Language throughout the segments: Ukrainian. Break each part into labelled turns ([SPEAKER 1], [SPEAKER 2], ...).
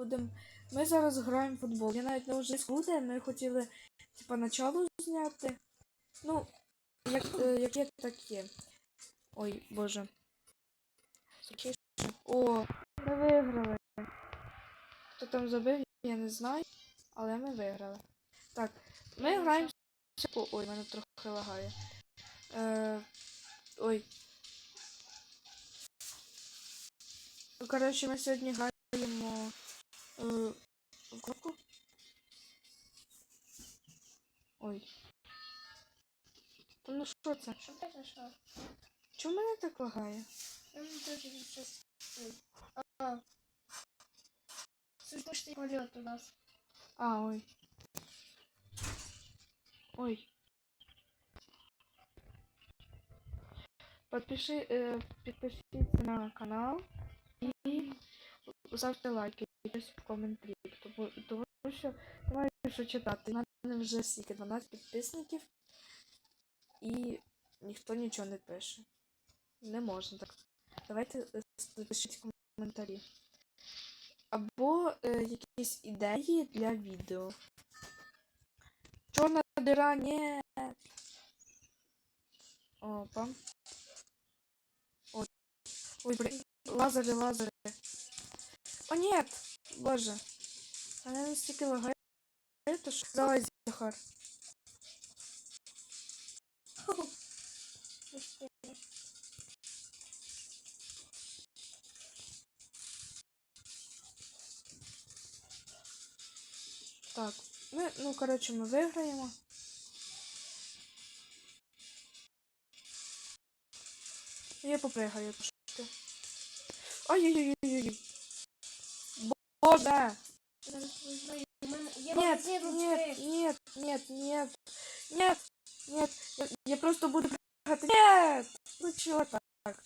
[SPEAKER 1] будемо. Ми зараз граємо в футбол. Я навіть не вже буде, ми хотіли типа начало зняти. Ну, як, е, як є, так є. Ой, боже. О, ми виграли. Хто там забив, я не знаю, але ми виграли. Так, ми граємо. Ой, мене трохи лагає. Е, ой. Коротше, ми сьогодні граємо е, в кнопку. Ой. Та ну що це?
[SPEAKER 2] Що произошло?
[SPEAKER 1] Чому мене так лагає?
[SPEAKER 2] Нам тоже сейчас... А. Слышно, полет у нас.
[SPEAKER 1] А, ой. Ой. Подпиши, э, підпишіться на канал і ставте лайки якось в коментарі, тому, тому що немає що читати. У мене вже стільки 12 підписників і ніхто нічого не пише. Не можна так. Давайте е, пишіть коментарі. Або е, якісь ідеї для відео. Чорна дира, ні. Опа. Ой, ой, блин. Лазери, лазери. О, нет! Боже. Она настільки лагає, то що... Давай, Захар. Так, ми, ну, коротше, ми виграємо. Я попригаю трошки. Ой-ой-ой-ой-ой.
[SPEAKER 2] Я
[SPEAKER 1] Нет, нет, нет, нет, нет, нет, нет. Я, просто буду. Нет! Ну чё так?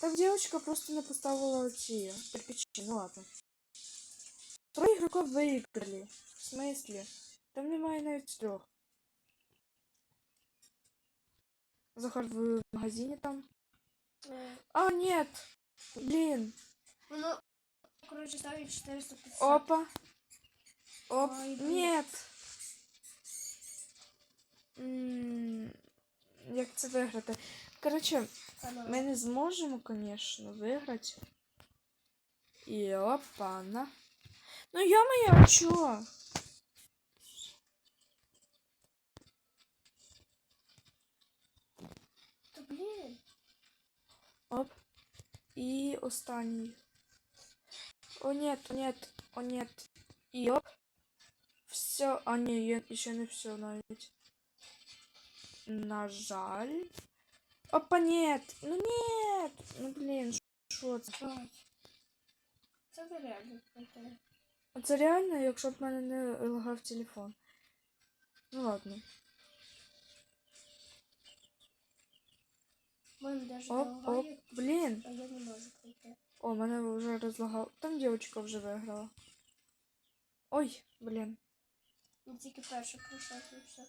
[SPEAKER 1] Так девочка просто не поставила эти кирпичи. Ну ладно. Трое игроков выиграли. В смысле? Там немає навіть трьох. Захар в магазине там. А, нет! Блин.
[SPEAKER 2] Ну, короче, ставить 450.
[SPEAKER 1] Опа. Оп.
[SPEAKER 2] Ой.
[SPEAKER 1] Нет. Як це виграти? Коротше, ми не зможемо, звісно, виграти. І опана. Ну я-моє, а чо?
[SPEAKER 2] Да блин.
[SPEAKER 1] Оп. І останній. О, нет, о, нет, о, нет. І оп. Все. А, ні, я ще не все навіть. На жаль. Опа, нет. Ну нет. Ну блін, що це?
[SPEAKER 2] Ой. Це ви реально круте.
[SPEAKER 1] А Це реально, якщо б в мене не лагав телефон. Ну ладно.
[SPEAKER 2] Мене даже
[SPEAKER 1] Оп, оп.
[SPEAKER 2] долагає,
[SPEAKER 1] Блін.
[SPEAKER 2] а я не можу пройти.
[SPEAKER 1] О, мене вже розлагав. Там дівчинка вже виграла. Ой, блін.
[SPEAKER 2] Не тільки перше пройшов і все.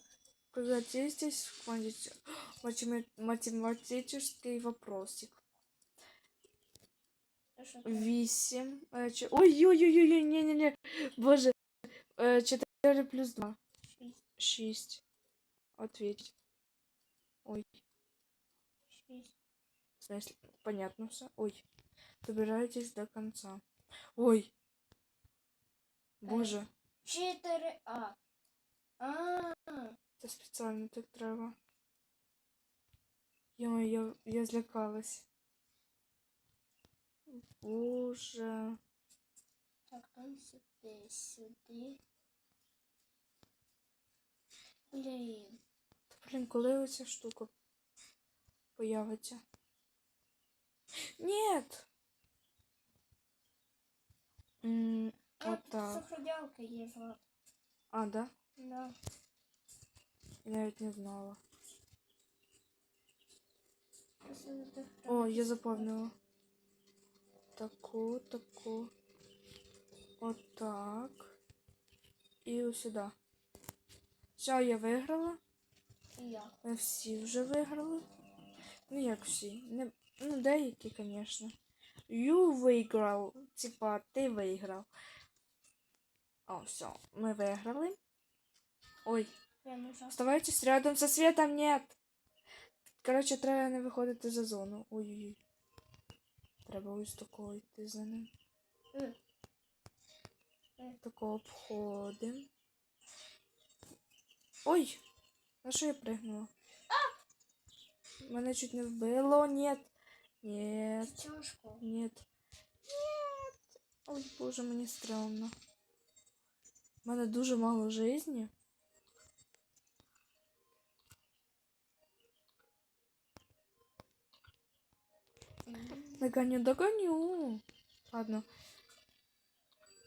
[SPEAKER 1] Когда есть здесь математи- матема- математический вопросик.
[SPEAKER 2] А що там?
[SPEAKER 1] Вісім. е, чи- Ой-ой-ой-ой, не-не-не. Боже. Е, Чотири плюс два.
[SPEAKER 2] Шість.
[SPEAKER 1] Шість. Ответить. Ой,
[SPEAKER 2] Шість.
[SPEAKER 1] в смысле, понятно все. Ой. Добирайтесь до конца. Ой. Боже.
[SPEAKER 2] Чотири А. А.
[SPEAKER 1] Це спеціально так треба. Йой, я, я злякалась. Боже.
[SPEAKER 2] Так, там сюди, сюди. Блін.
[SPEAKER 1] Та, блін, коли оця штука появиться? Нет! М,
[SPEAKER 2] А,
[SPEAKER 1] Вот
[SPEAKER 2] тут
[SPEAKER 1] так.
[SPEAKER 2] сохранялка є, Влад.
[SPEAKER 1] А, да?
[SPEAKER 2] Да.
[SPEAKER 1] Я навіть не знала.
[SPEAKER 2] Не так
[SPEAKER 1] О, я заповнила. Таку, таку. Отак. І ось сюди. Все, я виграла.
[SPEAKER 2] І я.
[SPEAKER 1] Ми всі вже виграли. Ну як всі? Не... Ну, деякі, звісно. You виграв. Типа, ти виграв. О, все, ми виграли. Ой, оставайтесь рядом со светом, нет. Коротше, треба не виходити за зону. Ой-ой-ой. Треба ось такого йти за ним.
[SPEAKER 2] Е,
[SPEAKER 1] Тако обходим. Ой! На що я пригнула? Мене чуть не вбило. Нет. Нет.
[SPEAKER 2] Тяжко.
[SPEAKER 1] Нет. Нет. Ой, боже, мені стрьомно. У мене дуже мало жизни. Догоню, догоню. Ладно.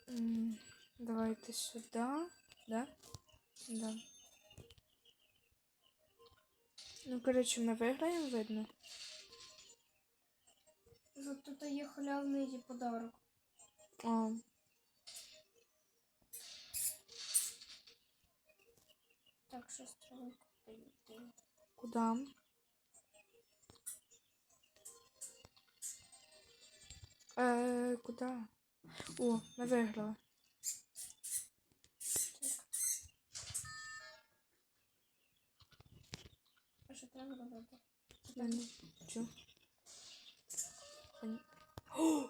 [SPEAKER 1] М, Давайте сюда. Да? Да. Ну, короче, ми виграємо, видно.
[SPEAKER 2] Тут є халявний подарок.
[SPEAKER 1] А,
[SPEAKER 2] Так, щось треба купити.
[SPEAKER 1] куда? Е, куда? О, ми виграли.
[SPEAKER 2] А що треба робити?
[SPEAKER 1] М, Чо? М. О!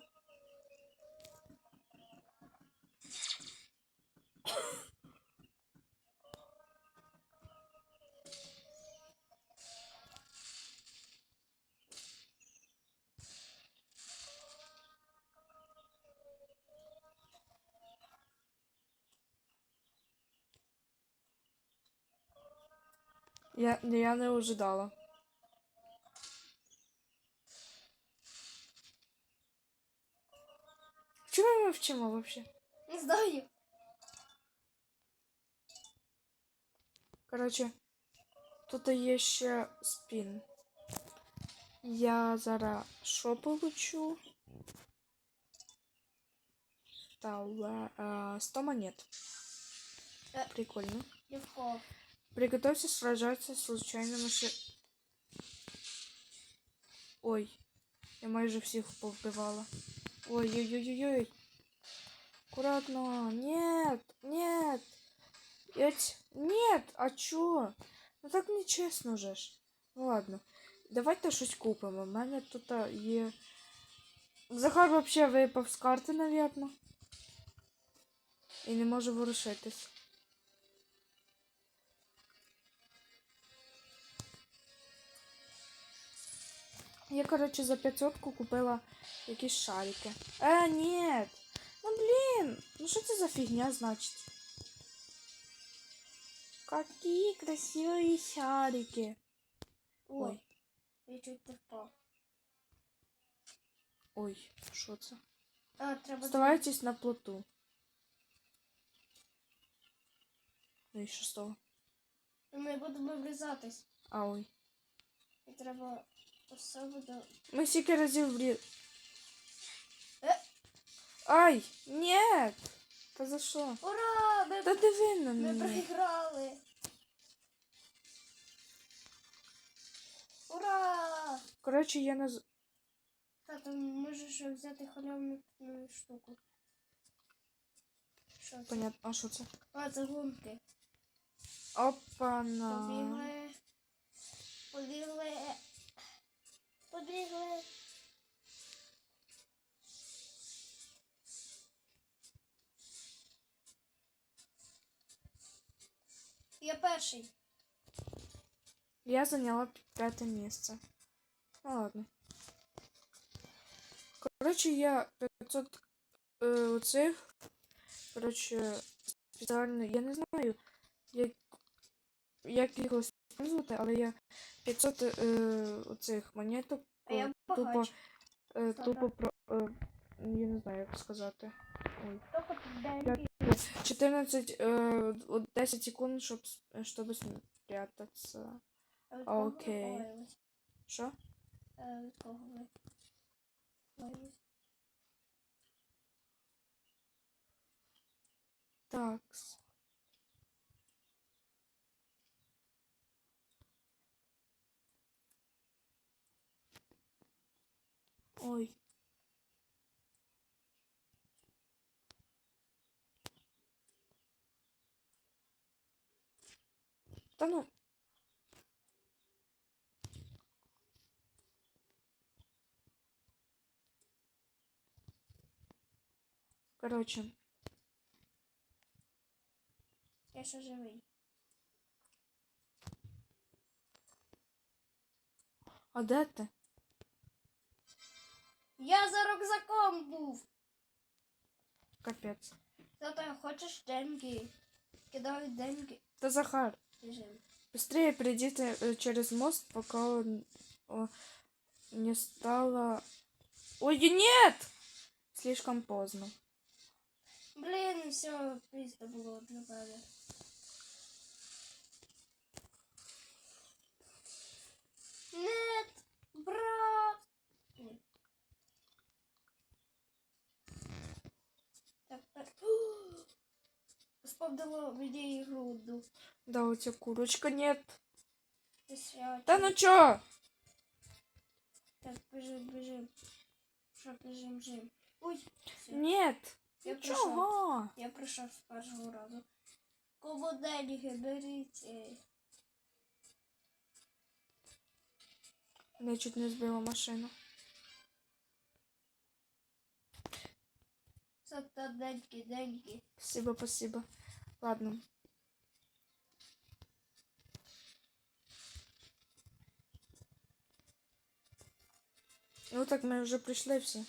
[SPEAKER 1] Я, я не ожидала. Чому ми вчимо вообще?
[SPEAKER 2] Не знаю.
[SPEAKER 1] Коротше, тут є ще спін. Я зараз що получу? Та, э, 100 монет.
[SPEAKER 2] Э.
[SPEAKER 1] Прикольно.
[SPEAKER 2] Легко.
[SPEAKER 1] Приготовься сражаться с случайными ши... Ой, я майже всіх повбивала. Ой-ой-ой-ой-ой. Аккуратно. Нет, нет. Ять, нет, а чо? Ну так нечесно же ж. Ну ладно. Давайте щось купимо. У мене тут а, є. Захар вообще випав з карти, навірно. І не може ворушитись. Я, короче, за 500 купила якісь шарики. Е, нет! Ну блін! Ну що це за фігня, значить? Какие красивые шарики.
[SPEAKER 2] Ой,
[SPEAKER 1] Ой,
[SPEAKER 2] я чуть не впав.
[SPEAKER 1] ой, що це?
[SPEAKER 2] А, треба...
[SPEAKER 1] Оставайтесь на плоту. Ну і що з того?
[SPEAKER 2] Ми будемо врізатись.
[SPEAKER 1] А ой.
[SPEAKER 2] І треба усе буде...
[SPEAKER 1] Ми стільки разів врі... Ай! Нет! Та за що?
[SPEAKER 2] Ура! Ми,
[SPEAKER 1] Та диви на
[SPEAKER 2] ми
[SPEAKER 1] мене.
[SPEAKER 2] Ура!
[SPEAKER 1] Коротше, я наз...
[SPEAKER 2] Тато, можеш взяти халявну ну, штуку. Що це?
[SPEAKER 1] Понятно, а що це?
[SPEAKER 2] А, це гумки.
[SPEAKER 1] Опа-на.
[SPEAKER 2] Побігли. Я перший.
[SPEAKER 1] Я зайняла п'яте місце. Ну ладно. Коротше, я 500 е, оцих. Коротше, спеціально. Я не знаю, як, як їх використовувати, але я 500 е, оцих монеток
[SPEAKER 2] А я
[SPEAKER 1] тупо, е, тупо про. Е, я не знаю, як сказати. Ой.
[SPEAKER 2] Тільки тут
[SPEAKER 1] 14, е, 10 секунд, щоб, щоб спрятатися. Окей. Що?
[SPEAKER 2] Е?
[SPEAKER 1] Такс. Ой. Та ну. Короче,
[SPEAKER 2] Я ще живий.
[SPEAKER 1] а де ти?
[SPEAKER 2] Я за рюкзаком був.
[SPEAKER 1] Капець.
[SPEAKER 2] Зато хочеш деньги. Кидай деньги.
[SPEAKER 1] Та Захар,
[SPEAKER 2] Біжим.
[SPEAKER 1] быстрее пройдите э, через мост, пока он о, не стало... Ой, нет! Слишком поздно.
[SPEAKER 2] Блін, все, пізно було для мене. Нет, брат. Сподобало мені груду.
[SPEAKER 1] Да, у тебя курочка нет.
[SPEAKER 2] Свято.
[SPEAKER 1] Да ну чё?
[SPEAKER 2] Так, біжим, біжим. Що, біжим, біжим. Ой, все.
[SPEAKER 1] Нет.
[SPEAKER 2] Я
[SPEAKER 1] Ну
[SPEAKER 2] прийшов.
[SPEAKER 1] чого?
[SPEAKER 2] Я прийшов з першого разу. Кому деньги беріть. е.
[SPEAKER 1] Я чуть не сбила машину.
[SPEAKER 2] Зато деньги, деньги.
[SPEAKER 1] Спасибо, спасибо. Ладно. Ну так ми вже прийшли всі.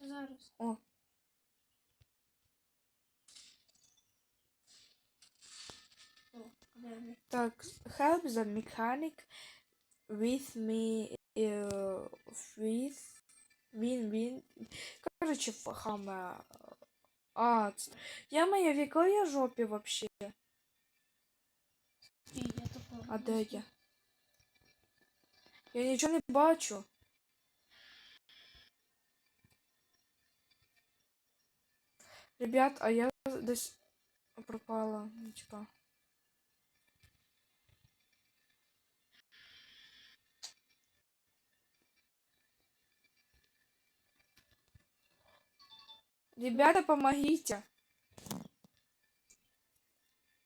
[SPEAKER 2] Зараз.
[SPEAKER 1] О, так, help the mechanic with me uh, with win win. Короче, хаме. А, я моя в я жопі вообще? А де я? Я нічого не бачу. Ребят, а я десь пропала. Ну, Ребята, помогите.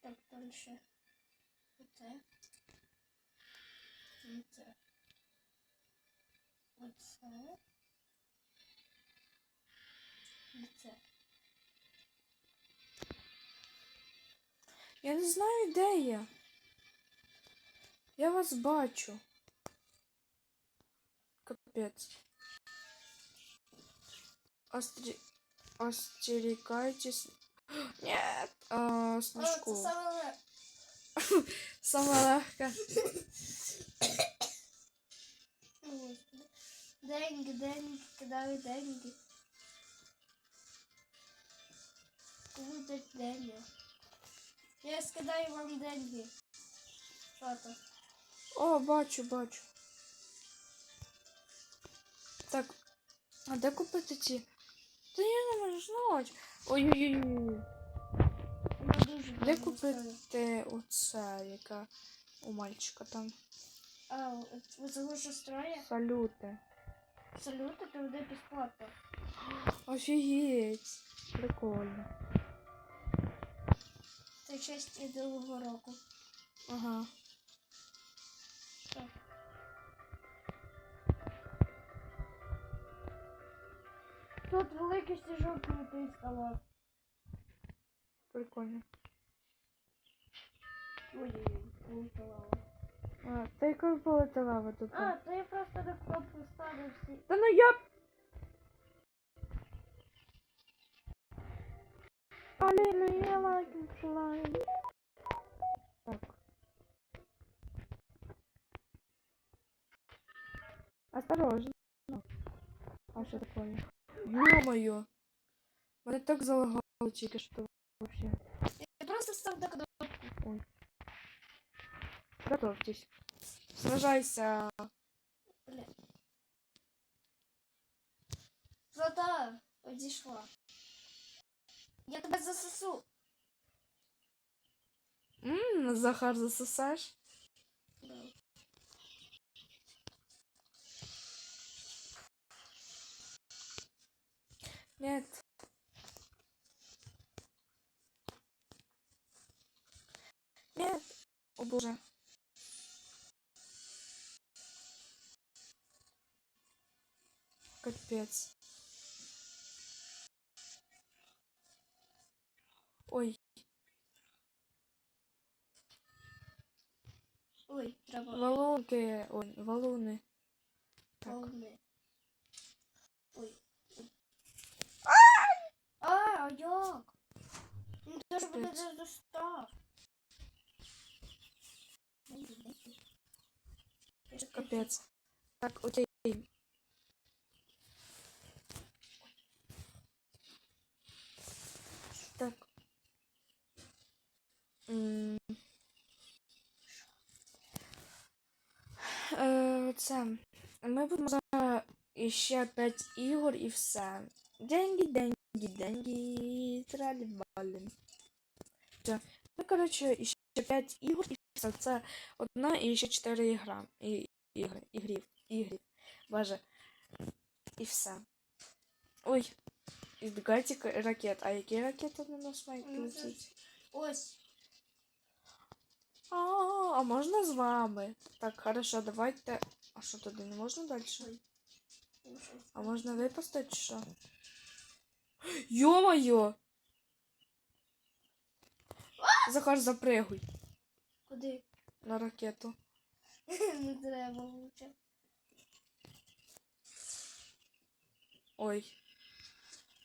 [SPEAKER 2] Так, дальше. Вот это. Вот это. Вот это.
[SPEAKER 1] Я не знаю, где я. Я вас бачу. Капец. Острі... Остерегайтесь. Нет, а, снежку. Сама легка.
[SPEAKER 2] Деньги, деньги, кидаю деньги. Кому дать деньги? Я скидаю вам деньги. Що то?
[SPEAKER 1] О, бачу, бачу. Так, а де купити ці? Та я не можу знати. Ой-ой-ой. Де купити оце, яка у мальчика там?
[SPEAKER 2] А, що строє?
[SPEAKER 1] Салюти.
[SPEAKER 2] Салюти, то буде безплатно.
[SPEAKER 1] Офігеть. Прикольно.
[SPEAKER 2] Це честь другого року.
[SPEAKER 1] Ага.
[SPEAKER 2] Тут великий стіжок летить стало.
[SPEAKER 1] Прикольно.
[SPEAKER 2] Ой-ой-ой, полетала.
[SPEAKER 1] А, та яка полетела лава тут?
[SPEAKER 2] А, то я просто на кнопку ставлю всі.
[SPEAKER 1] Та ну я... Аліна, я лайком желаю. Так. Осторожно. А что такое? Ё-моё! Мене так залагало тільки що вообще.
[SPEAKER 2] Я просто став на кнопку.
[SPEAKER 1] Готовьтесь. Сражайся.
[SPEAKER 2] Бля. Злата, одійшла. Я тебе засосу.
[SPEAKER 1] Ммм, Захар, засосаешь? Нет. Нет. боже. Капець. Ой,
[SPEAKER 2] Ой, треба
[SPEAKER 1] валунки. Ой, валуни. Так.
[SPEAKER 2] Ой. А, як? Ну це ж буде за достав.
[SPEAKER 1] Капець. Так, окей. Так. М. Е, Це. Ми будемо за ще 5 ігор і все. Деньги, деньги, деньги. Тралівалі. Все. Ну, коротше, ще 5 ігор і все. Це одна і ще 4 ігра. І, ігри, ігрів, ігрів. Боже. І все. Ой. Избегайте ракет. А які ракети на нас мають
[SPEAKER 2] Ну,
[SPEAKER 1] летіти?
[SPEAKER 2] Ось.
[SPEAKER 1] А, а можна з вами? Так, хорошо, давайте. А що туди не можна далі? А можна випустити що? Йо-моє! Захар, запригуй
[SPEAKER 2] Куди?
[SPEAKER 1] на ракету.
[SPEAKER 2] Не треба лучше.
[SPEAKER 1] Ой.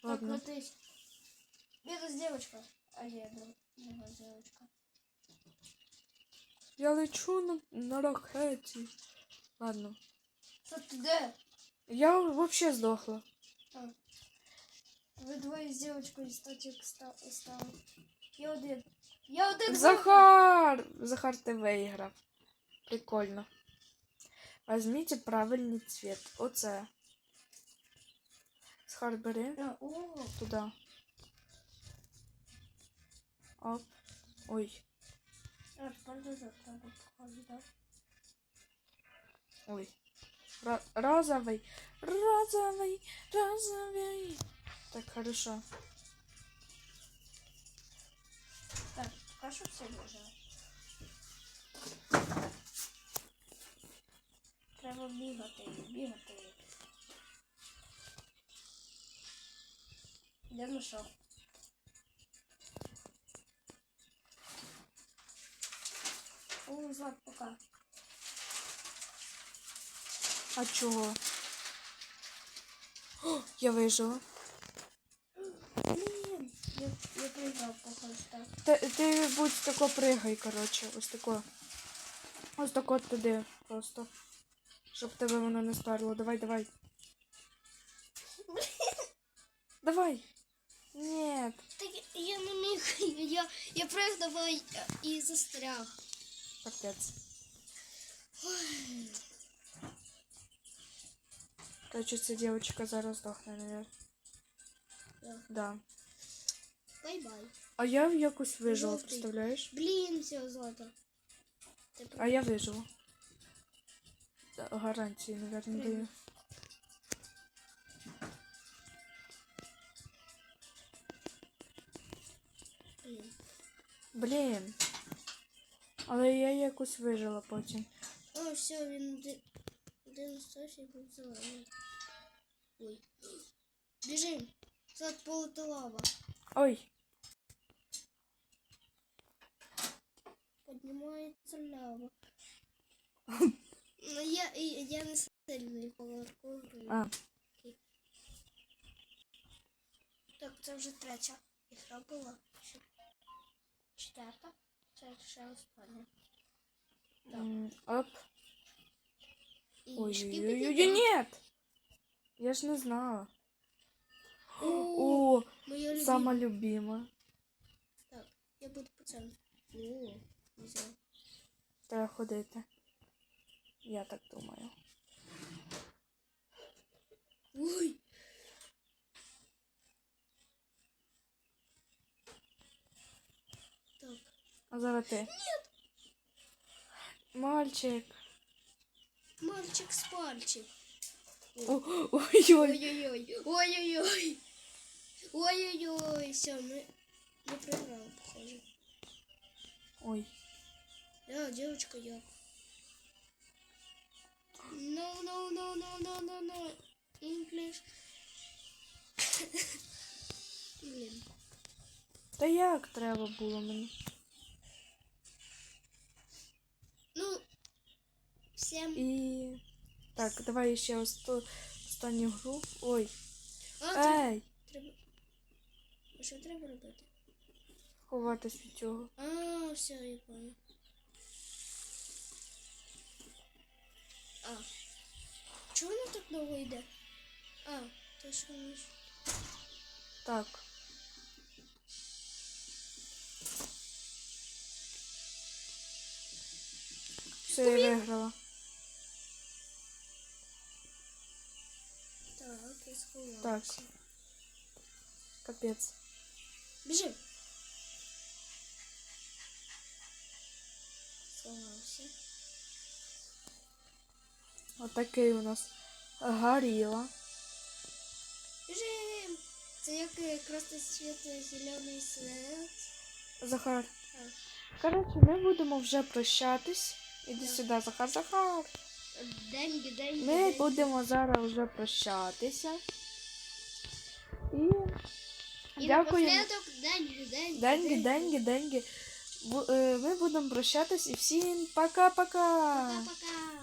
[SPEAKER 2] Так,
[SPEAKER 1] Ладно.
[SPEAKER 2] летись. Бедус девочка. А я друга девочка.
[SPEAKER 1] Я лечу на, на ракеті. Ладно.
[SPEAKER 2] Що ти де?
[SPEAKER 1] Я вообще здохла.
[SPEAKER 2] Ви двоє з дівчинкою статік ста- стали. Я один. Я один.
[SPEAKER 1] Захар! Захар ти виграв. Прикольно. Возьміть правильний цвет. Оце. Захар, бери
[SPEAKER 2] А, О,
[SPEAKER 1] туди. Оп. Ой.
[SPEAKER 2] а тепер дуже треба походу, так?
[SPEAKER 1] Ой. Ра- розовый. Розовый. Розовый. Так, хорошо.
[SPEAKER 2] Так, що все дуже. Треба бігати, бігати. Де знайшов? О, Злат, пока.
[SPEAKER 1] А чого? О, я вижила.
[SPEAKER 2] Я, я проіграв, походу, так.
[SPEAKER 1] Ти, ти будь тако пригай, коротше. Ось тако. Ось тако туди просто. Щоб тебе воно не старло. Давай, давай. Давай. Нет.
[SPEAKER 2] Так я не міг, я, я пригнув і, застряг.
[SPEAKER 1] Капець. Короче, ця дівчинка зараз здохне, наверное.
[SPEAKER 2] Да.
[SPEAKER 1] Да.
[SPEAKER 2] Бай-бай.
[SPEAKER 1] А я якось вижила,
[SPEAKER 2] Жовтий.
[SPEAKER 1] представляєш?
[SPEAKER 2] Блін, все. Ти
[SPEAKER 1] А я вижила. Да, Гарантії, наверное, даю.
[SPEAKER 2] Блін.
[SPEAKER 1] Блін. Але я якось вижила потім.
[SPEAKER 2] О, все, він один, один істочник був зелений. Ой. Біжим. Злат полета лава.
[SPEAKER 1] Ой,
[SPEAKER 2] Поднимается лава. Ну, я, і- я не сильний по паркуру.
[SPEAKER 1] а,
[SPEAKER 2] Так, це вже третя ігра була. Ще Четверта. Це ще остання. Так.
[SPEAKER 1] м, оп.
[SPEAKER 2] І
[SPEAKER 1] Ой-ой-ой, нет! Я ж не знала.
[SPEAKER 2] О, моя
[SPEAKER 1] сама любима.
[SPEAKER 2] Так, я буду цьому. О, не знаю.
[SPEAKER 1] Треба ходити. Я так думаю.
[SPEAKER 2] Ой. Так.
[SPEAKER 1] А зараз ти. Мальчик.
[SPEAKER 2] Мальчик с пальчик. Ой-ой-ой. Ой-ой-ой. Ой-ой-ой. Все, мы, мы проиграли, похоже.
[SPEAKER 1] Ой.
[SPEAKER 2] Я, девочка, я. No, no, no, no, no, no, no. English. Блін.
[SPEAKER 1] Та як треба було мені?
[SPEAKER 2] Ну, всем.
[SPEAKER 1] І. Так, давай ще останню гру. Ой.
[SPEAKER 2] А що треба робити?
[SPEAKER 1] Ховатись від цього.
[SPEAKER 2] А, все, я понял. А. Чого воно так довго йде? А, то що ми ж-
[SPEAKER 1] Так. Все, я виграла.
[SPEAKER 2] Так, я сховалася.
[SPEAKER 1] Так. Капець.
[SPEAKER 2] Біжи. Сховався.
[SPEAKER 1] Отакий у нас горіла.
[SPEAKER 2] Біжим! Це як якраз світ зелений світ.
[SPEAKER 1] Захар.
[SPEAKER 2] А.
[SPEAKER 1] Коротше, ми будемо вже прощатись. Іди сюди, Захар, Захар.
[SPEAKER 2] Деньги, деньги,
[SPEAKER 1] Ми
[SPEAKER 2] деньги.
[SPEAKER 1] будемо зараз вже прощатися. І
[SPEAKER 2] І Дякую. деньги, деньги,
[SPEAKER 1] Деньги, деньги, деньги. Ми будемо прощатись і всім пока-пока.
[SPEAKER 2] Пока-пока.